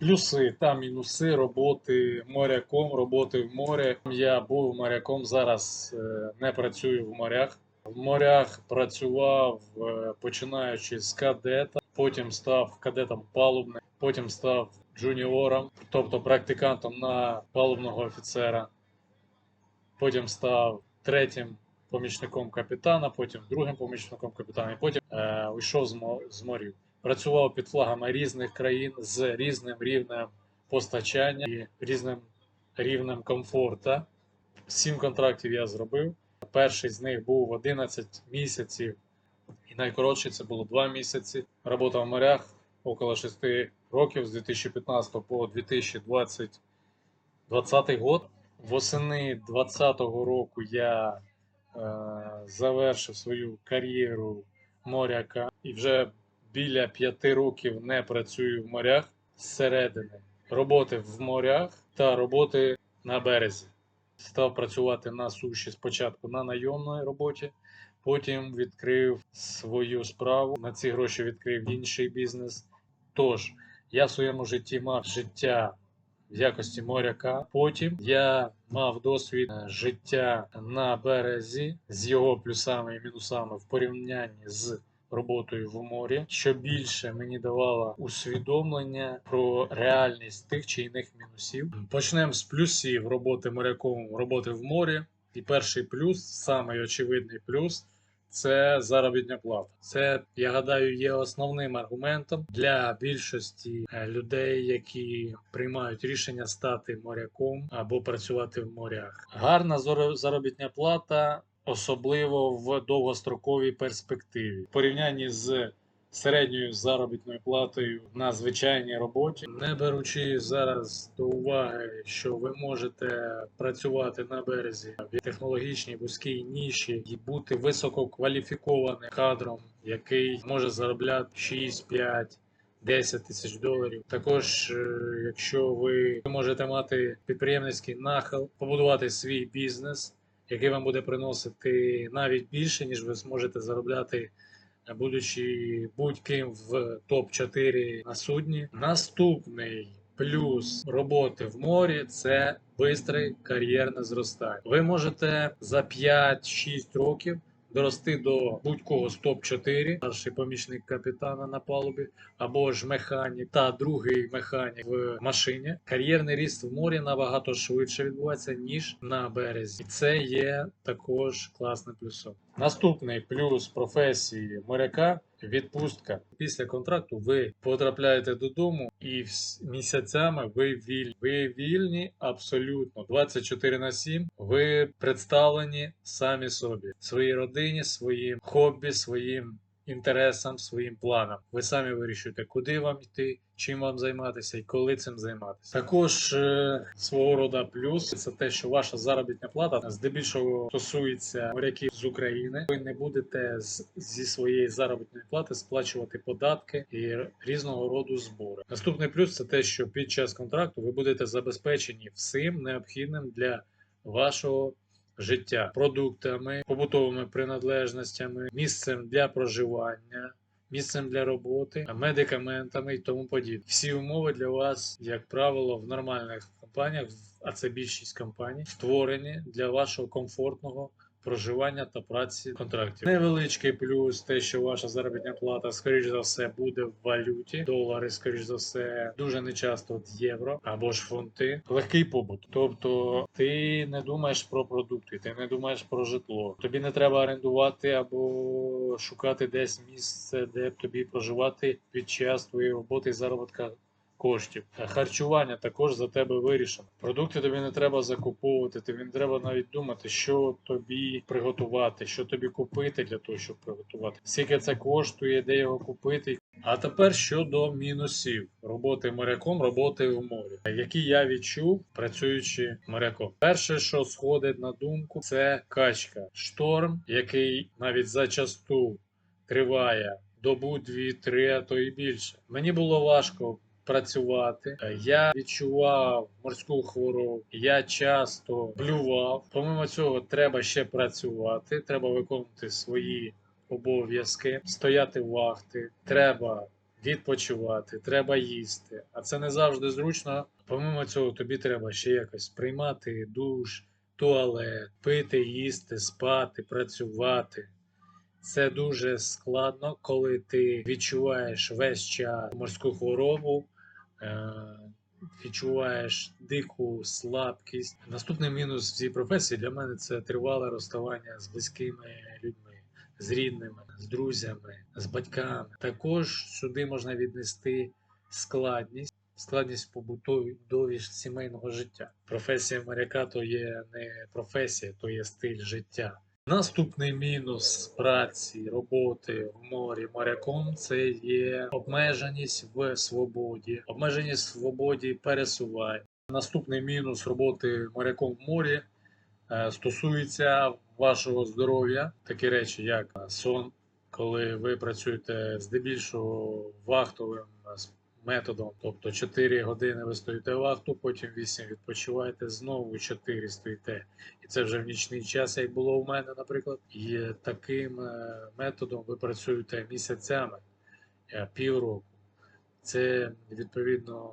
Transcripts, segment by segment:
Плюси та мінуси роботи моряком, роботи в морі. Я був моряком, зараз е, не працюю в морях. В морях працював е, починаючи з кадета, потім став кадетом палубним, потім став джуніором, тобто практикантом на палубного офіцера. Потім став третім помічником капітана, потім другим помічником капітана, і потім е, уйшов з морів. Працював під флагами різних країн з різним рівнем постачання і різним рівнем комфорту. Сім контрактів я зробив. Перший з них був 11 місяців, і найкоротший це було 2 місяці. Робота в морях около 6 років з 2015 по 2020 20 год. Восени 2020 року я е, завершив свою кар'єру моряка і вже біля 5 років не працюю в морях зсередини. Роботи в морях та роботи на березі. Став працювати на суші спочатку на найомній роботі, потім відкрив свою справу. На ці гроші відкрив інший бізнес. Тож, я в своєму житті мав життя в якості моряка. Потім я мав досвід е, життя на березі з його плюсами і мінусами в порівнянні з роботою в морі, що більше мені давало усвідомлення про реальність тих чи інших мінусів. Почнемо з плюсів роботи моряком, роботи в морі. І перший плюс, самий очевидний плюс, це заробітня плата. Це, я гадаю, є основним аргументом для більшості е, людей, які приймають рішення стати моряком або працювати в морях. Гарна заробітня плата, особливо в довгостроковій перспективі. В порівнянні з середньою заробітною платою на звичайній роботі, не беручи зараз до уваги, що ви можете працювати на березі в технологічній вузькій ніші і бути висококваліфікованим кадром, який може заробляти 6, 5, 10 тисяч доларів. Також, е, якщо ви можете мати підприємницький нахил, побудувати свій бізнес, який вам буде приносити навіть більше, ніж ви зможете заробляти будучи будь-ким в топ-4 на судні. Наступний плюс роботи в морі це бистре кар'єрне зростання. Ви можете за 5-6 років дорости до будь-кого з топ-4, перший помічник капітана на палубі, або ж механік та другий механік в машині. Кар'єрний ріст в морі набагато швидше відбувається, ніж на березі. І це є також класним плюсом. Наступний плюс професії моряка відпустка. Після контракту ви потрапляєте додому і місяцями ви вільні. Ви вільні абсолютно 24 на 7. Ви представлені самі собі, своїй родині, своїм хобі, своїм інтересам, своїм планам. Ви самі вирішуєте, куди вам йти, чим вам займатися і коли цим займатися. Також е, свого роду плюс це те, що ваша заробітна плата здебільшого стосується моряків з України. Ви не будете з, зі своєї заробітної плати сплачувати податки і різного роду збори. Наступний плюс це те, що під час контракту ви будете забезпечені всім необхідним для вашого життя продуктами, побутовими принадлежностями, місцем для проживання. Місцем для роботи, медикаментами і тому подібне. Всі умови для вас, як правило, в нормальних компаніях, а це більшість компаній, створені для вашого комфортного проживання та праці контрактів. Невеличкий плюс те, що ваша заробітна плата, скоріш за все, буде в валюті. Долари, скоріш за все, дуже нечасто от євро або ж фунти. Легкий побут. Тобто ти не думаєш про продукти, ти не думаєш про житло. Тобі не треба орендувати або шукати десь місце, де б тобі проживати під час твоєї роботи і заробітка коштів. Е, Харчування також за тебе вирішено. Продукти тобі не треба закуповувати, тобі не треба навіть думати, що тобі приготувати, що тобі купити для того, щоб приготувати. Скільки це коштує, де його купити. А тепер щодо мінусів роботи моряком, роботи в морі, які я відчув, працюючи моряком. Перше, що сходить на думку, це качка. Шторм, який навіть зачасту триває добу, дві, три, а то і більше. Мені було важко працювати. Е, Я відчував морську хворобу, я часто блював. Помимо цього, треба ще працювати, треба виконувати свої обов'язки, стояти вахти, треба відпочивати, треба їсти. А це не завжди зручно. Помимо цього, тобі треба ще якось приймати душ, туалет, пити, їсти, спати, працювати. Це дуже складно, коли ти відчуваєш весь час морську хворобу, відчуваєш дику слабкість. Наступний мінус в цій професії для мене це тривале розставання з близькими людьми, з рідними, з друзями, з батьками. Також сюди можна віднести складність. Складність побутові сімейного життя. Професія моряка то є не професія, то є стиль життя. Наступний мінус праці, роботи в морі моряком це є обмеженість в свободі, обмеженість в свободі пересувань. Наступний мінус роботи моряком в морі е, стосується вашого здоров'я, такі речі, як сон, коли ви працюєте здебільшого вахтовим е, методом, тобто 4 години ви стоїте вахту, потім 8 відпочиваєте, знову 4 стоїте. І це вже в нічний час, як було у мене, наприклад. І таким е, методом ви працюєте місяцями, е, півроку. Це відповідно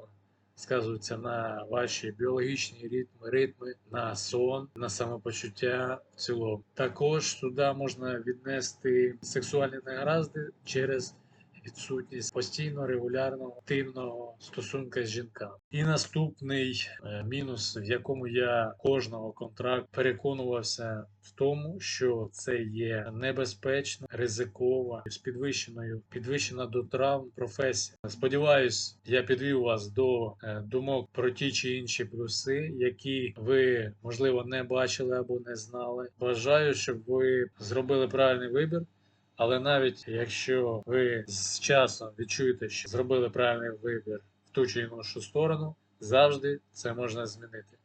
сказується на ваші біологічні ритми, ритми, на сон, на самопочуття в цілому. Також сюди можна віднести сексуальні негаразди через відсутність постійно регулярного активного стосунка з жінками. І наступний е, мінус, в якому я кожного контракту переконувався в тому, що це є небезпечна, ризикова, з підвищеною, підвищена до травм професія. Сподіваюсь, я підвів вас до е, думок про ті чи інші плюси, які ви можливо не бачили або не знали. Бажаю, щоб ви зробили правильний вибір. Але навіть якщо ви з часом відчуєте, що зробили правильний вибір в ту чи іншу сторону, завжди це можна змінити.